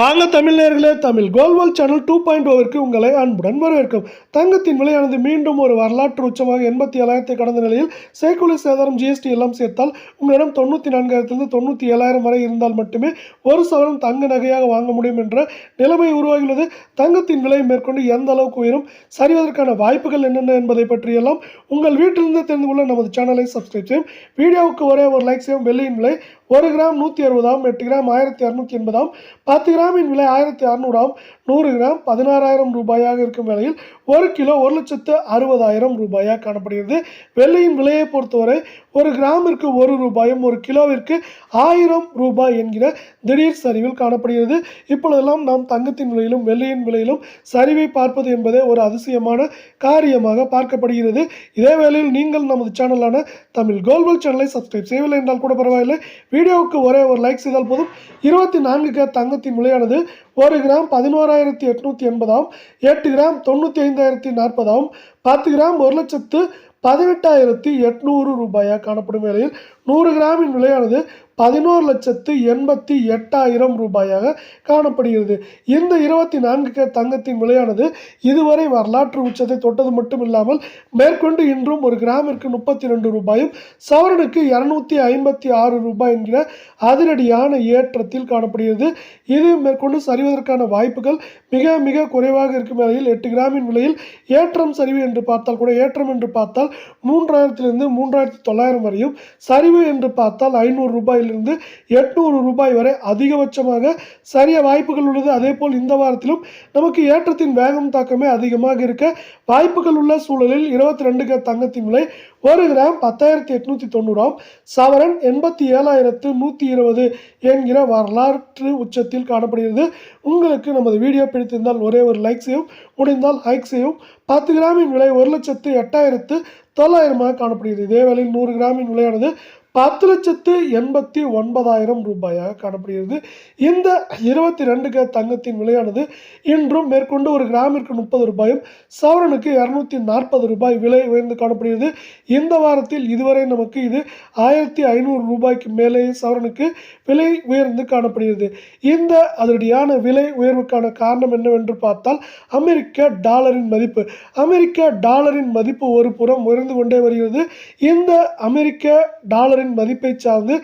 வாங்க தமிழ் தமிழ் கோல்வால் channel two point ஓவிற்கு உங்களை அன்புடன் வரவேற்கும். தங்கத்தின் விலையானது மீண்டும் ஒரு வரலாற்று உச்சமாக எண்பத்தி ஏழாயிரத்தை கடந்த நிலையில் சேக்குலி சேதாரம் ஜிஎஸ்டி எல்லாம் சேர்த்தால் உங்களிடம் தொண்ணூற்றி நான்காயிரத்திலிருந்து தொண்ணூற்றி ஏழாயிரம் வரை இருந்தால் மட்டுமே ஒரு சவரம் தங்க நகையாக வாங்க முடியும் என்ற நிலைமை உருவாகியுள்ளது. தங்கத்தின் விலை மேற்கொண்டு எந்த அளவுக்கு உயரும் சரிவதற்கான வாய்ப்புகள் என்னென்ன என்பதை பற்றியெல்லாம் உங்கள் வீட்டிலிருந்து தெரிந்து கொள்ள நமது சேனலை சப்ஸ்கிரைப் செய்யும். வீடியோவுக்கு ஒரே ஒரு லைக் செய்யும் வெள்ளியின் விலை ஒரு கிராம் நூற்றி அறுபதாம் எட்டு கிராம் ஆயிரத்தி அறுநூற்றி எண்பதாம் பத்து கிராமின் விலை ஆயிரத்தி அறநூறாம் நூறு கிராம் பதினாறாயிரம் ரூபாயாக இருக்கும் வேளையில் ஒரு கிலோ ஒரு லட்சத்து அறுபதாயிரம் ரூபாயாக காணப்படுகிறது. வெள்ளியின் விலையை பொறுத்தவரை ஒரு கிராமிற்கு ஒரு ரூபாயும் ஒரு கிலோவிற்கு ஆயிரம் ரூபாய் என்கிற திடீர் சரிவில் காணப்படுகிறது. இப்பொழுதெல்லாம் நாம் தங்கத்தின் விலையிலும் வெள்ளியின் விலையிலும் சரிவை பார்ப்பது என்பதே ஒரு அதிசயமான காரியமாக பார்க்கப்படுகிறது. இதே வேளையில் நீங்கள் நமது சேனலான தமிழ் கோல்வல் சேனலை சப்ஸ்கிரைப் செய்யவில்லை என்றால் கூட பரவாயில்லை. வீடியோவுக்கு ஒரே ஒரு லைக் செய்தால் போதும். இருபத்தி நான்கு கே தங்கத்தின் விலையானது ஒரு கிராம் பதினோராயிரத்தி எட்நூற்றி எண்பதாம் எட்டு கிராம் தொண்ணூற்றி ஐந்தாயிரத்தி நாற்பதாம் பத்து கிராம் ஒரு லட்சத்து பதினெட்டாயிரத்தி எட்நூறு ரூபாயாக காணப்படும் வேளையில் நூறு கிராமின் விலையானது பதினோரு லட்சத்து எண்பத்தி எட்டாயிரம் ரூபாயாக காணப்படுகிறது. இந்த இருபத்தி நான்கு கே தங்கத்தின் விலையானது இதுவரை வரலாற்று உச்சத்தை தொட்டது மட்டும் இல்லாமல் மேற்கொண்டு இன்றும் ஒரு கிராமிற்கு முப்பத்தி ரெண்டு ரூபாயும் சவரனுக்கு இரநூத்தி ஐம்பத்தி ஆறு ரூபாய் என்கிற அதிரடியான ஏற்றத்தில் காணப்படுகிறது. இது மேற்கொண்டு சரிவதற்கான வாய்ப்புகள் மிக மிக குறைவாக இருக்கும் நிலையில் எட்டு கிராமின் விலையில் ஏற்றம் சரிவு என்று பார்த்தால் கூட ஏற்றம் என்று பார்த்தால் மூன்றாயிரத்திலிருந்து மூன்றாயிரத்தி தொள்ளாயிரம் வரையும் சரிவு என்று பார்த்தால் ஐநூறு ரூபாயிலிருந்து எட்நூறு ரூபாய் வரை அதிகபட்சமாக சரிய வாய்ப்புகள் உள்ளது. அதே போல் இந்த வாரத்திலும் நமக்கு ஏற்றத்தின் வேகம் தாக்கமே அதிகமாக இருக்க வாய்ப்புகள் உள்ள சூழலில் இருபத்தி ரெண்டு தங்கத்தின் விலை ஒரு கிராம் பத்தாயிரத்தி எட்நூத்தி தொண்ணூறாம் சவரன் எண்பத்தி ஏழாயிரத்து நூற்றி இருபது என்கிற வரலாற்று உச்சத்தில் காணப்படுகிறது. உங்களுக்கு நமது வீடியோ பிடித்திருந்தால் ஒரே ஒரு லைக் செய்யும் முடிந்தால் ஹைக் செய்யும். பத்து கிராமின் விலை ஒரு லட்சத்து எட்டாயிரத்து தொள்ளாயிரமாக காணப்படுகிறது. இதே வேளையில் நூறு கிராமின் விலையானது பத்து லட்சத்து எண்பத்தி ஒன்பதாயிரம் ரூபாயாக காணப்படுகிறது. இந்த இருபத்தி ரெண்டு கே தங்கத்தின் விலையானது இன்றும் மேற்கொண்டு ஒரு கிராமிற்கு முப்பது ரூபாயும் சவரனுக்கு இரநூத்தி நாற்பது ரூபாய் விலை உயர்ந்து காணப்படுகிறது. இந்த வாரத்தில் இதுவரை நமக்கு இது ஆயிரத்தி ஐநூறு ரூபாய்க்கு மேலே சவரனுக்கு விலை உயர்ந்து காணப்படுகிறது. இந்த அதிரடியான விலை உயர்வுக்கான காரணம் என்னவென்று பார்த்தால் அமெரிக்க டாலரின் மதிப்பு. அமெரிக்க டாலரின் மதிப்பு ஒரு புறம் உயர்ந்து கொண்டே வருகிறது. இந்த அமெரிக்க டாலர் டாலரின் மதிப்பை சார்ந்து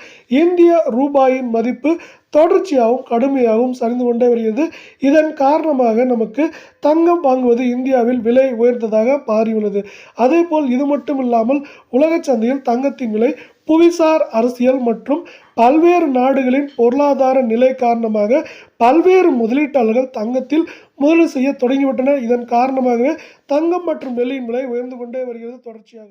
இந்திய ரூபாயின் மதிப்பு தொடர்ச்சியாகவும் கடுமையாகவும் சரிந்து கொண்டே வருகிறது. இதன் காரணமாக நமக்கு தங்கம் வாங்குவது இந்தியாவில் விலை உயர்ந்ததாக மாறியுள்ளது. அதேபோல் இது மட்டும் இல்லாமல் உலக சந்தையில் தங்கத்தின் விலை புவிசார் அரசியல் மற்றும் பல்வேறு நாடுகளின் பொருளாதார நிலை காரணமாக பல்வேறு முதலீட்டாளர்கள் தங்கத்தில் முதலீடு செய்ய தொடங்கிவிட்டனர். இதன் காரணமாகவே தங்கம் மற்றும் வெள்ளியின் விலை உயர்ந்து கொண்டே வருகிறது தொடர்ச்சியாக.